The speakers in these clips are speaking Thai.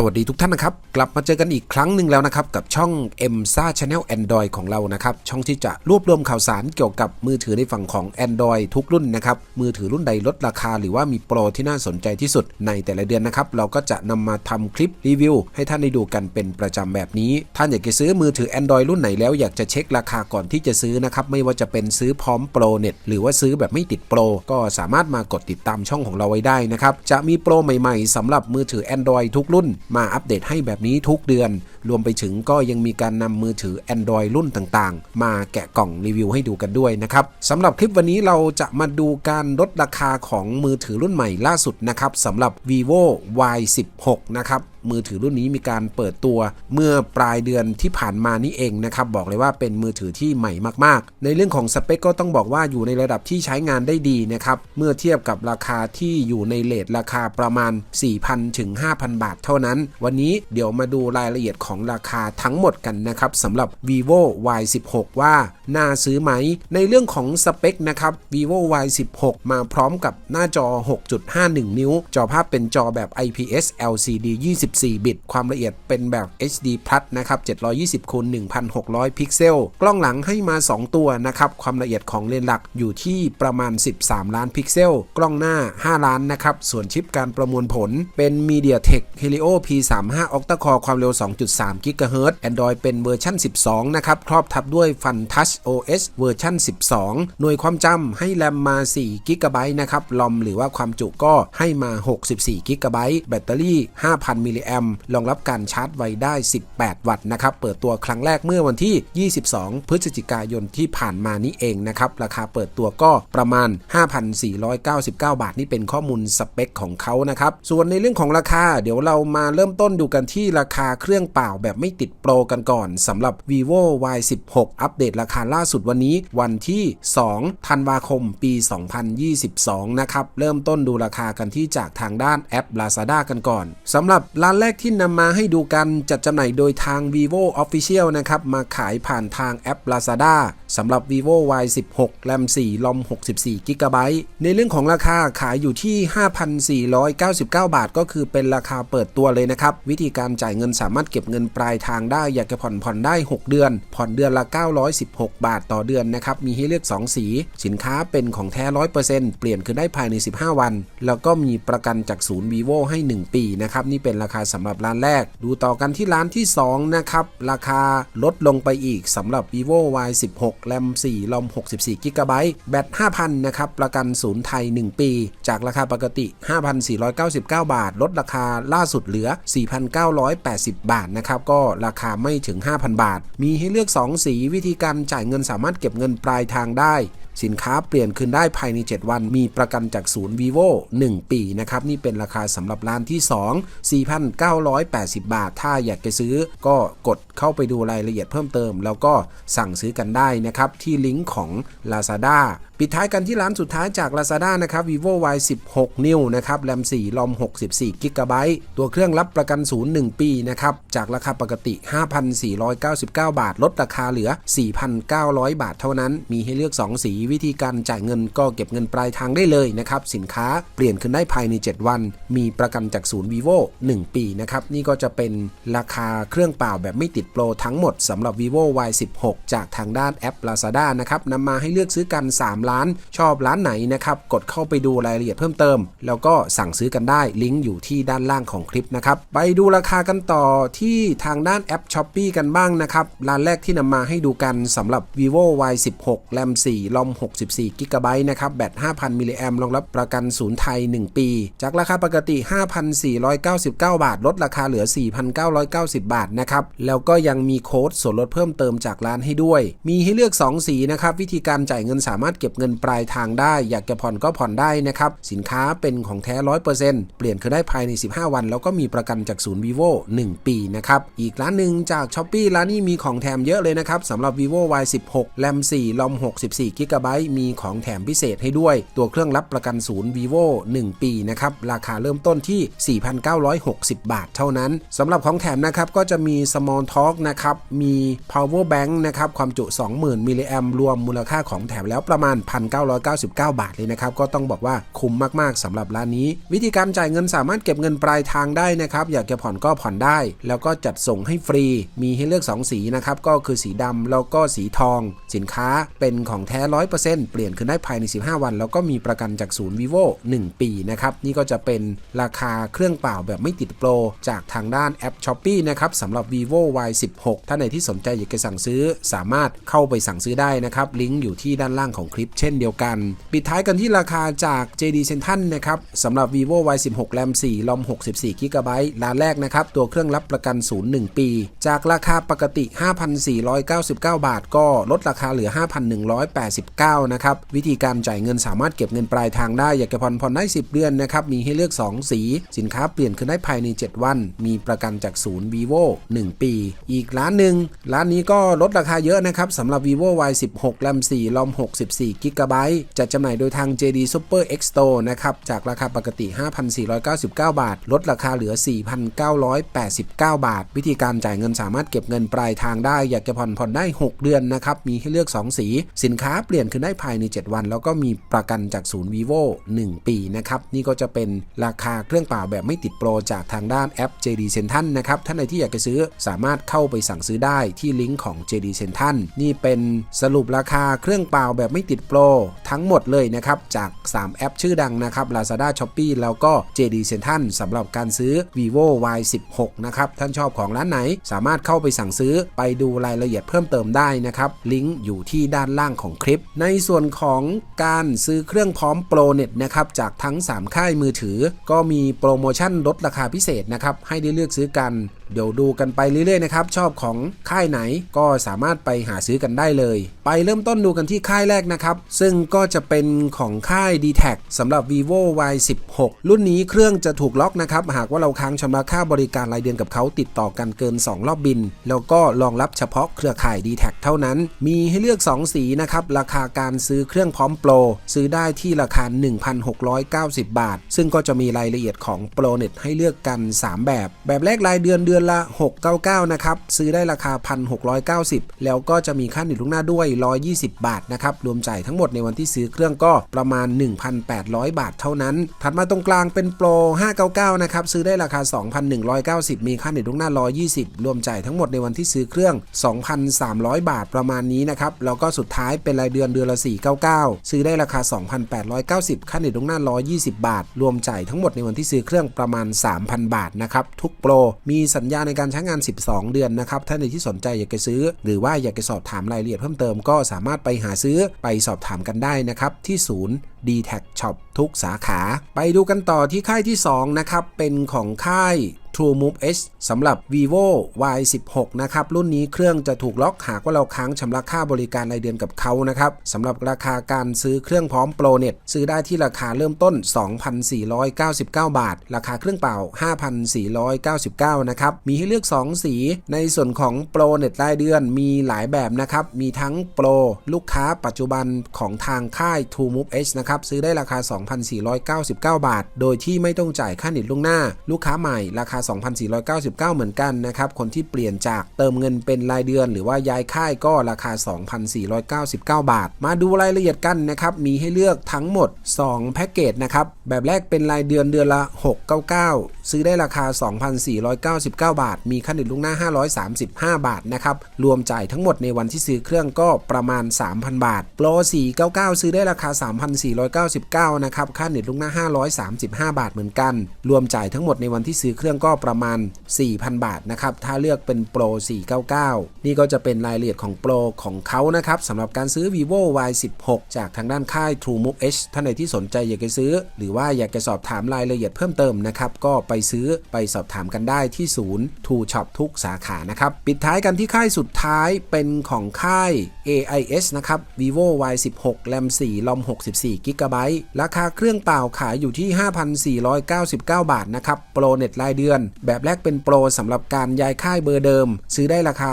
สวัสดีทุกท่านนะครับ กลับมาเจอกันอีกครั้งหนึ่งแล้วนะครับ กับช่อง m s a Channel Android ของเรานะครับ ช่องที่จะรวบรวมข่าวสารเกี่ยวกับมือถือในฝั่งของ Android ทุกรุ่นนะครับ มือถือรุ่นใดลดราคา หรือว่ามีโปรที่น่าสนใจที่สุดในแต่ละเดือนนะครับ เราก็จะนำมาทำคลิปรีวิว ให้ท่านได้ดูกันเป็นประจำแบบนี้ ท่านอยากจะซื้อมือถือ Android รุ่นไหนแล้วอยากจะเช็คราคาก่อนที่จะซื้อนะครับไม่ว่าจะเป็นซื้อพร้อมโปรเน็ตหรือว่าซื้อแบบไม่ติดโปรก็สามารถมากดติดตามช่องของเราไว้ได้นะครับจะมีโปรใหม่ ๆสำหรับมือถือ Android ทุกรุ่นมาอัปเดตให้แบบนี้ทุกเดือน รวมไปถึงก็ยังมีการนำมือถือ Android รุ่นต่างๆ มาแกะกล่องรีวิวให้ดูกันด้วยนะครับสำหรับคลิปวันนี้เราจะมาดูการลดราคาของมือถือรุ่นใหม่ล่าสุดนะครับสำหรับ vivo Y16 นะครับมือถือรุ่นนี้มีการเปิดตัวเมื่อปลายเดือนที่ผ่านมานี่เองนะครับบอกเลยว่าเป็นมือถือที่ใหม่มากๆ ในเรื่องของสเปคก็ต้องบอกว่าอยู่ในระดับที่ใช้งานได้ดีนะครับเมื่อเทียบกับราคาที่อยู่ในเลทราคาประมาณ 4,000ถึง5,000 บาทเท่านั้น วันนี้เดี๋ยวมาดูรายละเอียดของราคาทั้งหมดกันนะครับสำหรับ vivo Y16 ว่าน่าซื้อไหม ในเรื่องของสเปคนะครับ vivo Y16 มาพร้อมกับหน้าจอ 6.51 นิ้ว จอภาพเป็นจอแบบ IPS LCD 24บิต ความละเอียดเป็นแบบ HD Plus นะครับ 720คูณ1,600 พิกเซล กล้องหลังให้มา 2 ตัวนะครับ ความละเอียดของเลนส์หลักอยู่ที่ประมาณ 13 ล้านพิกเซล กล้องหน้า 5 ล้านนะครับ ส่วนชิปการประมวลผลเป็น MediaTek Helio P35 Octa Core ความเร็ว 2.3 GHz Android เป็นเวอร์ชัน12 นะครับ ครอบทับด้วย Fun Touch OS เวอร์ชัน12 หน่วยความจำให้แรมมา4 GB นะครับ ลอมหรือว่าความจุก็ให้มา 64 GB แบตเตอรี่ 5,000 มิลลิแอมรองรับการชาร์จไวได้ 18 วัตต์นะครับ เปิดตัวครั้งแรกเมื่อวันที่ 22 พฤศจิกายนที่ผ่านมานี้เองนะครับ ราคาเปิดตัวก็ประมาณ 5,499 บาท นี่เป็นข้อมูลสเปคของเขานะครับ ส่วนในเรื่องของราคา เดี๋ยวเรามาเริ่มต้นดูกันที่ราคาเครื่องเปล่าแบบไม่ติดโปรกันก่อนสำหรับ vivo y16 อัปเดตราคาล่าสุดวันนี้วันที่ 2 ธันวาคม ปี 2022 นะครับ เริ่มต้นดูราคากันที่จากทางด้านแอป Lazada กันก่อนสำหรับร้านแรกที่นำมาให้ดูกันจัดจำหน่ายโดยทาง vivo official นะครับ มาขายผ่านทางแอป Lazada สำหรับ vivo y16 แรม4ลอม64 g b ในเรื่องของราคาขายอยู่ที่ 5,499 บาท ก็คือเป็นราคาเปิดตัวเลยนะครับ วิธีการจ่ายเงินสามารถเก็บเงินปลายทางได้อยากจะผ่อนผ่อนได้ 6 เดือน ผ่อนเดือนละ 916 บาทต่อเดือนนะครับ มีให้เลือก 2 สี สินค้าเป็นของแท้ 100%เปลี่ยนคืนได้ภายใน 15 วัน แล้วก็มีประกันจากศูนย์ vivo ให้ 1 ปีนะครับนี่เป็นราคาสำหรับร้านแรก ดูต่อกันที่ร้านที่ 2 นะครับ ราคาลดลงไปอีกสำหรับ vivo y16 แรม4ลอม64 g b แบต 5,000 นะครับ ประกันศูนย์ไทย 1 ปี จากราคาปกติ 5,499 บาท ลดราคาล่าสุดเหลือ 4,980 บาทนะครับ ก็ราคาไม่ถึง 5,000 บาท มีให้เลือก 2 สีวิธีการจ่ายเงินสามารถเก็บเงินปลายทางได้ สินค้าเปลี่ยนคืนได้ภายใน 7 วัน มีประกันจากศูนย์ vivo 1 ปีนะครับ นี่เป็นราคาสำหรับร้านที่ 2 4,980 บาท ถ้าอยากจะซื้อก็กดเข้าไปดูรายละเอียดเพิ่มเติม แล้วก็สั่งซื้อกันได้นะครับ ที่ลิงก์ของ Lazada ปิดท้ายกันที่ร้านสุดท้ายจาก Lazada นะครับ vivo y 16 นิ้วนะครับแรม4ลอม64 g b ตัวเครื่องรับประกันศูนย์1ปีนะครับ จากราคาปกติ 5,499 บาท ลดราคาเหลือ 4,900 บาทเท่านั้น มีให้เลือก 2 สีวิธีการจ่ายเงินก็เก็บเงินปลายทางได้เลยนะครับ สินค้าเปลี่ยนขึ้นได้ภายใน 7 วัน มีประกันจากศูนย์ vivo 1 ปีนะครับ นี่ก็จะเป็นราคาเครื่องเปล่าแบบไม่ติดโปรทั้งหมดสำหรับ vivo y 16จากทางด้านแอป Lazada นะครับนำมาให้เลือกซื้อกัน3ร้าน ชอบร้านไหนนะครับ กดเข้าไปดูรายละเอียดเพิ่มเติม แล้วก็สั่งซื้อกันได้ลิงก์อยู่ที่ด้านล่างของคลิปนะครับไปดูราคากันต่อที่ทางด้านแอป s h อ p e e กันบ้างนะครับร้านแรกที่นำมาให้ดูกันสำหรับ vivo y 16แรม4ลอม 64 g b นะครับ แบต 5,000 มิลลิแอมรองรับประกันศูนย์ไทย 1 ปี จากราคาปกติ 5,499 บาท ลดราคาเหลือ 4,990 บาทนะครับ แล้วก็ยังมีโค้ดส่วนลดเพิ่มเติมจากร้านให้ด้วย มีให้เลือก 2 สีนะครับ วิธีการจ่ายเงินสามารถเก็บเงินปลายทางได้ อยากจะผ่อนก็ผ่อนได้นะครับ สินค้าเป็นของแท้ 100%เปลี่ยนคือได้ภายใน 15 วัน แล้วก็มีประกันจากศูนย์ vivo 1 ปีนะครับ อีกร้านหนึ่งจาก s h อ p e e ร้านนี้มีของแถมเยอะเลยนะครับสำหรับ vivo y 16แรม4ลอม64 g b ะไบต์มีของแถมพิเศษให้ด้วย ตัวเครื่องรับประกันศูนย์ vivo 1 ปีนะครับ ราคาเริ่มต้นที่ 4,960 บาทเท่านั้นสำหรับของแถมนะครับก็จะมี small talk นะครับ มี power bank นะครับความจุ 20,000 มิลลิแอมรวมมูลค่าของแถมแล้วประมาณ 1,999 บาทเลยนะครับ ก็ต้องบอกว่าคุ้มมากๆสำหรับร้านนี้ วิธีการจ่ายเงินสามารถเก็บเงินปลายทางได้นะครับ อยากจะผ่อนก็ผ่อนได้ แล้วก็จัดส่งให้ฟรี มีให้เลือก 2 สีนะครับก็คือสีดำแล้วก็สีทอง สินค้าเป็นของแท้ร้อย100%เปลี่ยนคืนได้ภายใน 15 วัน แล้วก็มีประกันจากศูนย์ vivo 1 ปีนะครับ นี่ก็จะเป็นราคาเครื่องเปล่าแบบไม่ติดโปร จากทางด้านแอป s h อ p e e นะครับสำหรับ vivo y 1 6ถ้าในที่สนใจอยากจะสั่งซื้อ สามารถเข้าไปสั่งซื้อได้นะครับ ลิงก์อยู่ที่ด้านล่างของคลิปเช่นเดียวกัน ปิดท้ายกันที่ราคาจาก JD Central นะครับสำหรับ vivo y 1 6 RAM 4 ROM 64 g b ร้านแรกนะครับตัวเครื่องรับประกันศูนย์1ปี จากราคาปกติ 5,499 บาท ก็ลดราคาเหลือ 5,189นะครับ วิธีการจ่ายเงินสามารถเก็บเงินปลายทางได้อยากจะผ่อนผ่อนได้ 10 เดือนนะครับ มีให้เลือก 2 สี สินค้าเปลี่ยนคืนได้ภายใน 7 วัน มีประกันจากศูนย์ vivo 1 ปี อีกร้านหนึ่งร้านนี้ก็ลดราคาเยอะนะครับสำหรับ vivo y 1 6 RAM 4 ROM 64 g b จัดจำหน่ายโดยทาง JD Super X Store นะครับ จากราคาปกติ 5,499 บาท ลดราคาเหลือ 4,989 บาท วิธีการจ่ายเงินสามารถเก็บเงินปลายทางได้ อยากจะผ่อนผ่อนได้ 6 เดือนนะครับ มีให้เลือก 2 สี สินค้าเปลี่ยนคืนได้ภายใน 7 วัน แล้วก็มีประกันจากศูนย์ vivo 1 ปีนะครับ นี่ก็จะเป็นราคาเครื่องเปล่าแบบไม่ติดโปรจากทางด้านแอป JD Central นะครับท่านใดที่อยากจะซื้อสามารถเข้าไปสั่งซื้อได้ที่ลิงก์ของ JD Central นี่เป็นสรุปราคาเครื่องเปล่าแบบไม่ติดโปรทั้งหมดเลยนะครับจาก 3 แอปชื่อดังนะครับ Lazada Shopee แล้วก็ JD Central สำหรับการซื้อ vivo y 1 6นะครับท่านชอบของร้านไหน สามารถเข้าไปสั่งซื้อไปดูรายละเอียดเพิ่มเติมได้นะครับลิงก์อยู่ที่ด้านล่างของคลิปในส่วนของการซื้อเครื่องพร้อมโปรเน็ตนะครับจากทั้ง 3 ค่ายมือถือ ก็มีโปรโมชั่นลดราคาพิเศษนะครับให้ได้เลือกซื้อกัน เดี๋ยวดูกันไปเรื่อยๆนะครับชอบของค่ายไหนก็สามารถไปหาซื้อกันได้เลย ไปเริ่มต้นดูกันที่ค่ายแรกนะครับ ซึ่งก็จะเป็นของค่าย d t แทสำหรับ vivo y 1 6รุ่นนี้เครื่องจะถูกล็อกนะครับ หากว่าเราค้างชำระค่าบริการรายเดือนกับเขาติดต่อกันเกิน 2 รอบบิน แล้วก็รองรับเฉพาะเครือข่าย d t แทเท่านั้น มีให้เลือก 2 สีนะครับ ราคาการซื้อเครื่องพร้อมโปร ซื้อได้ที่ราคา 1,690 บาท ซึ่งก็จะมีรายละเอียดของโปรเน็ตให้เลือกกัน 3 แบบ แบบแรกรายเดือนเดือนอนละ 699 นะครับ ซื้อได้ราคา 1,690 แล้วก็จะมีค่าหนีลูกหน้าด้วย 120 บาทนะครับ รวมจ่ายทั้งหมดในวันที่ซื้อเครื่องก็ประมาณ 1,800 บาทเท่านั้น ถัดมาตรงกลางเป็นโปร 599 นะครับ ซื้อได้ราคา 2,190 มีค่าหนีลูกหน้า 120 รวมจ่ายทั้งหมดในวันที่ซื้อเครื่อง 2,300 บาทประมาณนี้นะครับ แล้วก็สุดท้ายเป็นรายเดือนเดือนละ 499 ซื้อได้ราคา 2,890 ค่าหนีลูกหน้า 120 บาท รวมจ่ายทั้งหมดในวันที่ซื้อเครื่องประมาณ 3,000 บาทนะครับ ทุกโปร มีสัญญาในการใช้งาน 12 เดือนนะครับถ้าในที่สนใจอยากจะซื้อ หรือว่าอยากจะสอบถามรายละเอียดเพิ่มเติมก็สามารถไปหาซื้อไปสอบถามกันได้นะครับที่ศูนย์ d t แท็ Shop ทุกสาขา ไปดูกันต่อที่ค่ายที่ 2 นะครับ เป็นของค่าย True Move H สำหรับ vivo y 1 6นะครับ รุ่นนี้เครื่องจะถูกล็อกหากว่าเราค้างชำระค่าบริการรายเดือนกับเขานะครับสำหรับราคาการซื้อเครื่องพร้อมโปรเน็ตซื้อได้ที่ราคาเริ่มต้น 2,499 บาท ราคาเครื่องเปล่า 5,499 นะครับ มีให้เลือก 2 สี ในส่วนของโปรเน็ตรายเดือนมีหลายแบบนะครับ มีทั้งโปรลูกค้าปัจจุบันของทางค่าย True Move H นะครับซื้อได้ราคา 2,499 บาท โดยที่ไม่ต้องจ่ายค่าเน็ตล่วงหน้า ลูกค้าใหม่ราคาา 2,499 เหมือนกันนะครับ คนที่เปลี่ยนจากเติมเงินเป็นรายเดือน หรือว่าย้ายค่ายก็ราคา 2,499 บาท มาดูรายละเอียดกันนะครับ มีให้เลือกทั้งหมด 2 แพ็กเกจนะครับ แบบแรกเป็นรายเดือนเดือนละ 699 ซื้อได้ราคา 2,499 บาท มีค่าเน็ตล่วงหน้า 535 บาทนะครับ รวมจ่ายทั้งหมดในวันที่ซื้อเครื่องก็ประมาณ 3,000 บาท โปร 499 ซื้อได้ราคา 3,499 นะครับ ค่าเน็ตล่วงหน้า 535 บาทเหมือนกัน รวมจ่ายทั้งหมดในวันที่ซื้อเครื่องก็ประมาณ 4,000 บาทนะครับ ถ้าเลือกเป็นโปร499 นี่ก็จะเป็นรายละเอียดของโปรของเขานะครับสำหรับการซื้อ vivo y 1 6จากทางด้านค่าย True Move H ท่านใดที่สนใจอยากจะซื้อ หรือว่าอยากจะสอบถามรายละเอียดเพิ่มเติมนะครับ ก็ไปซื้อไปสอบถามกันได้ที่ศูนย์ True Shop ทุกสาขานะครับ ปิดท้ายกันที่ค่ายสุดท้ายเป็นของค่าย AIS นะครับ vivo y 1 6 RAM 4 ROM 64 g b ราคาเครื่องเปล่าขายอยู่ที่ 5,499 บาทนะครับ โปรเน็ตรายเดือนแบบแรกเป็นโปรสำหรับการย้ายค่ายเบอร์เดิม ซื้อได้ราคา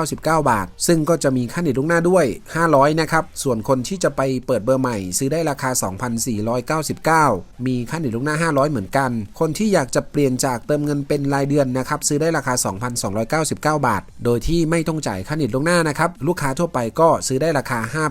2,499 บาท ซึ่งก็จะมีค่าเน็ตล่วงหน้าด้วย 500 นะครับ ส่วนคนที่จะไปเปิดเบอร์ใหม่ ซื้อได้ราคา 2,499 มีค่าเน็ตล่วงหน้า 500 เหมือนกัน คนที่อยากจะเปลี่ยนจากเติมเงินเป็นรายเดือนนะครับซื้อได้ราคา 2,299 บาท โดยที่ไม่ต้องจ่ายค่าเน็ตล่วงหน้านะครับลูกค้าทั่วไปก็ซื้อได้ราคา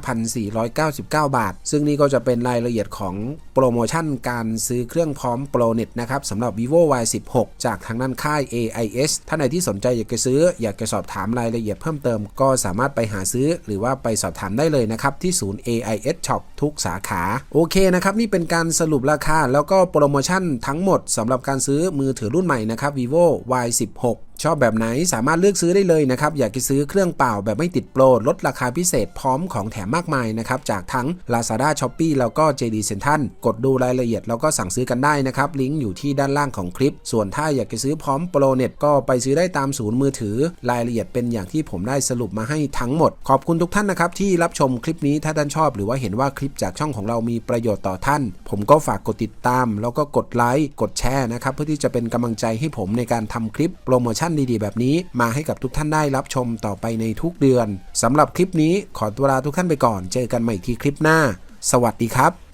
5,499 บาท ซึ่งนี่ก็จะเป็นรายละเอียดของโปรโมชั่นการซื้อเครื่องพร้อมโปรเน็ตนะครับสำหรับ vivo y 1 6 จากทางด้านค่าย AIS ท่านไหนที่สนใจอยากจะซื้อ อยากจะสอบถามรายละเอียดเพิ่มเติม ก็สามารถไปหาซื้อ หรือว่าไปสอบถามได้เลยนะครับ ที่ศูนย์ AIS Shop ทุกสาขา โอเคนะครับ นี่เป็นการสรุปราคาแล้วก็โปรโมชั่นทั้งหมดสำหรับการซื้อมือถือรุ่นใหม่นะครับ vivo y 1 6 ชอบแบบไหนสามารถเลือกซื้อได้เลยนะครับ อยากจะซื้อเครื่องเป่าแบบไม่ติดโปรลดราคาพิเศษพร้อมของแถมมากมายนะครับ จากทั้ง Lazada Shopee แล้วก็ JD Central กดดูรายละเอียดแล้วก็สั่งซื้อกันได้นะครับ ลิงก์อยู่ที่ด้านล่างของคลิป ส่วนถ้าอยากจะซื้อพร้อมโปรเน็ตก็ไปซื้อได้ตามศูนย์มือถือ รายละเอียดเป็นอย่างที่ผมได้สรุปมาให้ทั้งหมด ขอบคุณทุกท่านนะครับที่รับชมคลิปนี้ถ้าท่านชอบ หรือว่าเห็นว่าคลิปจากช่องของเรามีประโยชน์ต่อท่าน ผมก็ฝากกดติดตาม แล้วก็กดไลค์กดแชร์นะครับเพื่อที่จะเป็นกำลังใจให้ผมในการทำคลิปโปรโมชั่นดีๆ แบบนี้ มาให้กับทุกท่านได้รับชมต่อไปในทุกเดือนสำหรับคลิปนี้ขอตัวลาทุกท่านไปก่อน เจอกันใหม่อีกทีคลิปหน้า สวัสดีครับ